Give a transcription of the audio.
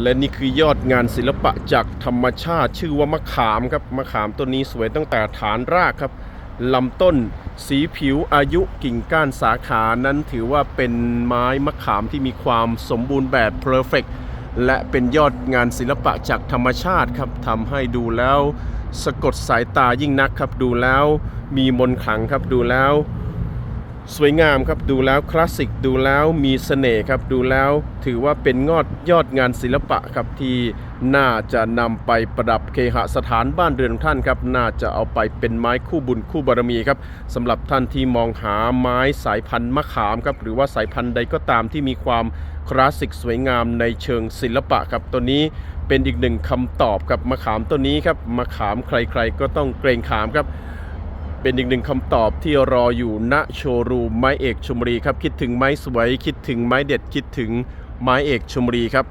และนี่คือยอดงานศิลปะจากธรรมชาติชื่อว่ามะขามครับมะขามต้นนี้สวยตั้งแต่ฐานรากครับลำต้นสีผิวอายุกิ่งก้านสาขานั้นถือว่าเป็นไม้มะขามที่มีความสมบูรณ์แบบเพอร์เฟกและเป็นยอดงานศิลปะจากธรรมชาติครับทำให้ดูแล้วสะกดสายตายิ่งนักครับดูแล้วมีมนขลังครับดูแล้ว สวยงามครับดูแล้วคลาสสิกดูแล้วมีเสน่ห์ครับดูแล้วถือว่าเป็นงอดยอดงานศิลปะครับที่น่าจะนำไปประดับเคหสถานบ้านเรือนของท่านครับน่าจะเอาไปเป็นไม้คู่บุญคู่บารมีครับสำหรับท่านที่มองหาไม้สายพันธุ์มะขามครับหรือว่าสายพันธุ์ใดก็ตามที่มีความคลาสสิกสวยงามในเชิงศิลปะครับตัวนี้เป็นอีกหนึ่งคำตอบกับมะขามตัวนี้ครับมะขามใครๆก็ต้องเกรงขามครับ เป็นอีกหนึ่งคำตอบที่รออยู่ณโชว์รูมไม้เอกชมบุรีครับ คิดถึงไม้สวย คิดถึงไม้เด็ดคิดถึงไม้เอกชมบุรีครับ